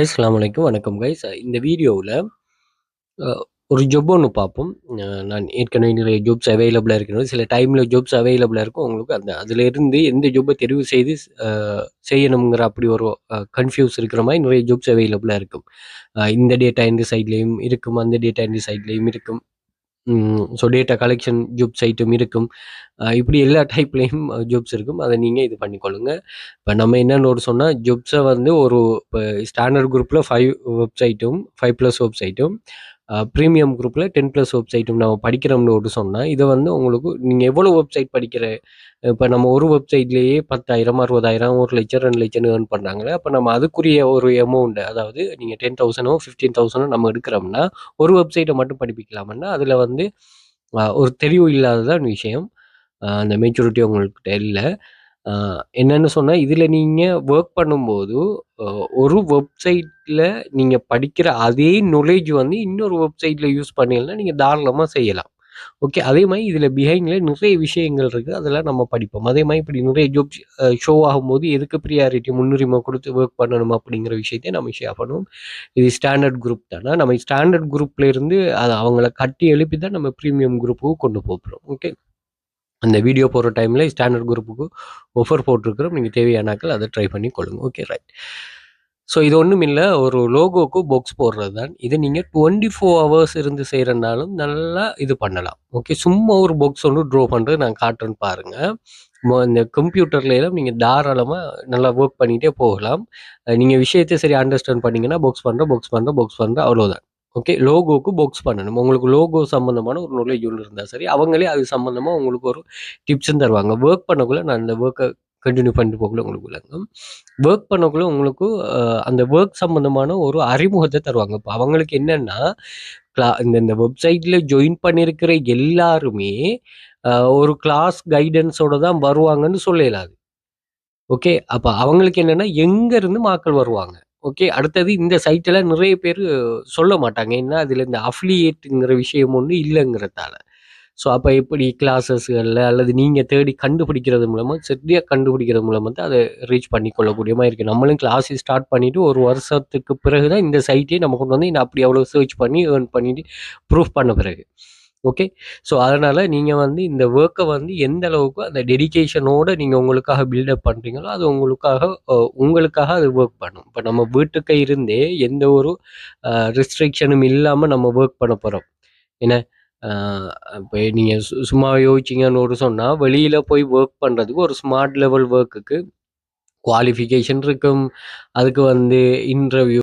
அஸ்லாம் வலைக்கும் வணக்கம் கைஸ். இந்த வீடியோவில் ஒரு ஜாப் ஒன்று பார்ப்போம். நான் ஏற்கனவே நிறைய ஜாப்ஸ் அவைலபிளாக இருக்கிறது. சில டைமில் ஜாப்ஸ் அவைலபிளாக இருக்கும். உங்களுக்கு அந்த அதிலிருந்து எந்த ஜொப்பை தெரிவு செய்து செய்யணுங்கிற அப்படி ஒரு கன்ஃபியூஸ் கன்ஃப்யூஸ் இருக்கிற மாதிரி நிறைய ஜாப்ஸ் அவைலபிளாக இருக்கும். இந்த டேட்டா இந்த சைட்லேயும் இருக்கும். அந்த டேட்டா இந்த சைட்லேயும் இருக்கும். So data collection jobs item இருக்கும். இப்படி எல்லா டைப்லேயும் ஜூப்ஸ் இருக்கும். அதை நீங்கள் இது பண்ணிக்கொள்ளுங்க. இப்போ நம்ம என்னன்னு ஒரு சொன்னால் ஜூப்ஸை வந்து ஒரு இப்போ ஸ்டாண்டர்ட் குரூப்பில் ஃபைவ் வெப்சைட்டும் ஃபைவ் ப்ளஸ் வெப்சைட்டும் ப்ரீமியம் குரூப்பில் டென் ப்ளஸ் வெப்சைட்டும் நம்ம படிக்கிறோம்னு ஒரு சொன்னால் இதை வந்து உங்களுக்கு நீங்கள் எவ்வளோ வெப்சைட் படிக்கிற இப்போ நம்ம ஒரு வெப்சைட்லேயே பத்தாயிரம் அறுபதாயிரம் ஒரு லட்சம் ரெண்டு லட்சம் ஏர்ன் பண்ணுறாங்களே அப்போ நம்ம அதுக்குரிய ஒரு அமௌண்ட் அதாவது நீங்கள் டென் தௌசண்டோ ஃபிஃப்டீன் தௌசண்டோ நம்ம எடுக்கிறோம்னா, ஒரு வெப்சைட்டை மட்டும் படிப்பிக்கலாம்ன்னா, அதில் வந்து ஒரு தெளிவு இல்லாததான் விஷயம். அந்த மெச்சூரிட்டி உங்கள்கிட்ட இல்லை என்னென்னு என்னன்னு இதில் நீங்கள் ஒர்க் பண்ணும்போது ஒரு வெப்சைட்டில் நீங்கள் படிக்கிற அதே நாலேஜ் வந்து இன்னொரு வெப்சைட்டில் யூஸ் பண்ணீங்கன்னா, நீங்கள் தாராளமாக செய்யலாம். ஓகே. அதே மாதிரி இதில் பிஹைண்டில் நிறைய விஷயங்கள் இருக்குது அதெல்லாம் நம்ம படிப்போம். அதே மாதிரி இப்படி நிறைய ஜோப் ஷோ ஆகும்போது எதுக்கு ப்ரியாரிட்டி முன்னுரிமை கொடுத்து ஒர்க் பண்ணணும் அப்படிங்கிற விஷயத்தையும் நம்ம ஷேர் பண்ணுவோம். இது ஸ்டாண்டர்ட் குரூப் தானே நம்ம ஸ்டாண்டர்ட் குரூப்லேருந்து அதை அவங்கள கட்டி எழுப்பி தான் நம்ம ப்ரீமியம் குரூப்புக்கு கொண்டு போகிறோம் ஓகே. அந்த வீடியோ போடுற டைமில் ஸ்டாண்டர்ட் குரூப்புக்கு ஆஃபர் போட்டிருக்கிறோம். நீங்கள் தேவையானாக்கள் அதை ட்ரை பண்ணி கொள்ளுங்கள் ஓகே ரைட். ஸோ இது ஒன்றும் இல்லை ஒரு லோகோக்கு பாக்ஸ் போடுறது தான். இது நீங்கள் டுவெண்ட்டி ஃபோர் ஹவர்ஸ் இருந்து செய்கிறனாலும் நல்லா இது பண்ணலாம். ஓகே. சும்மா ஒரு பாக்ஸ் ஒன்று ட்ரோ பண்ணுறது நான் காட்டுறேன்னு பாருங்கள் இந்த கம்ப்யூட்டர்லலாம் நீங்கள் தாராளமாக நல்லா ஒர்க் பண்ணிகிட்டே போகலாம். நீங்கள் விஷயத்தை சரி அண்டர்ஸ்டாண்ட் பண்ணிங்கன்னா பாக்ஸ் பண்ணுற பாக்ஸ் பண்ணுற பாக்ஸ் பண்ணுற அவ்வளோதான். ஓகே. லோகோக்கு பாக்ஸ் பண்ணணும். உங்களுக்கு லோகோ சம்மந்தமான ஒரு நாலேட்ஜ் ஒண்ணு இருந்தால் சரி, அவங்களே அது சம்மந்தமாக உங்களுக்கு ஒரு டிப்ஸும் தருவாங்க. ஒர்க் பண்ணக்குள்ள நான் இந்த ஒர்க்கை கண்டினியூ பண்ணிட்டு போகல உங்களுக்கு விளங்கும். ஒர்க் பண்ணக்குள்ள உங்களுக்கு அந்த ஒர்க் சம்மந்தமான ஒரு அறிமுகத்தை தருவாங்க. இப்போ அவங்களுக்கு என்னென்னா கிளா இந்த இந்த வெப்சைட்டில் ஜாயின் பண்ணியிருக்கிற எல்லாருமே ஒரு கிளாஸ் கைடன்ஸோட தான் வருவாங்கன்னு சொல்லலாது ஓகே. அப்போ அவங்களுக்கு என்னென்னா எங்கேருந்து மக்கள் வருவாங்க. ஓகே. அடுத்தது இந்த சைட்டெல்லாம் நிறைய பேர் சொல்ல மாட்டாங்க. ஏன்னா, அதில் இந்த அஃப்லியேட்டுங்கிற விஷயம் ஒன்று இல்லைங்கிறதால ஸோ அப்போ எப்படி கிளாஸஸ்களில் அல்லது நீங்கள் தேடி கண்டுபிடிக்கிறது மூலமாக சரியாக கண்டுபிடிக்கிறது மூலமாக தான் அதை ரீச் பண்ணிக்கொள்ளக்கூடிய மாரி இருக்குது நம்மளும் கிளாஸ் ஸ்டார்ட் பண்ணிட்டு ஒரு வருஷத்துக்கு பிறகு தான் இந்த சைட்டே நம்ம கொண்டு வந்து நான் அப்படி அவ்வளோ சர்ச் பண்ணி ஏர்ன் பண்ணிவிட்டு ப்ரூஃப் பண்ண பிறகு. ஓகே. ஸோ அதனால் நீங்கள் வந்து இந்த ஒர்க்கை வந்து எந்த அளவுக்கு அந்த டெடிகேஷனோட நீங்கள் உங்களுக்காக பில்டப் பண்ணுறீங்களோ அது உங்களுக்காக உங்களுக்காக அது ஒர்க் பண்ணும். இப்போ நம்ம வீட்டுக்கு இருந்தே எந்த ஒரு ரெஸ்ட்ரிக்ஷனும் இல்லாமல் நம்ம ஒர்க் பண்ண போகிறோம் என்ன? இப்போ நீங்கள் சு சும்மா யோசிச்சிங்கன்னு ஒரு சொன்னால் வெளியில் போய் ஒர்க் பண்ணுறதுக்கு ஒரு ஸ்மார்ட் லெவல் ஒர்க்குக்கு குவாலிஃபிகேஷன் இருக்கும். அதுக்கு வந்து இன்டர்வியூ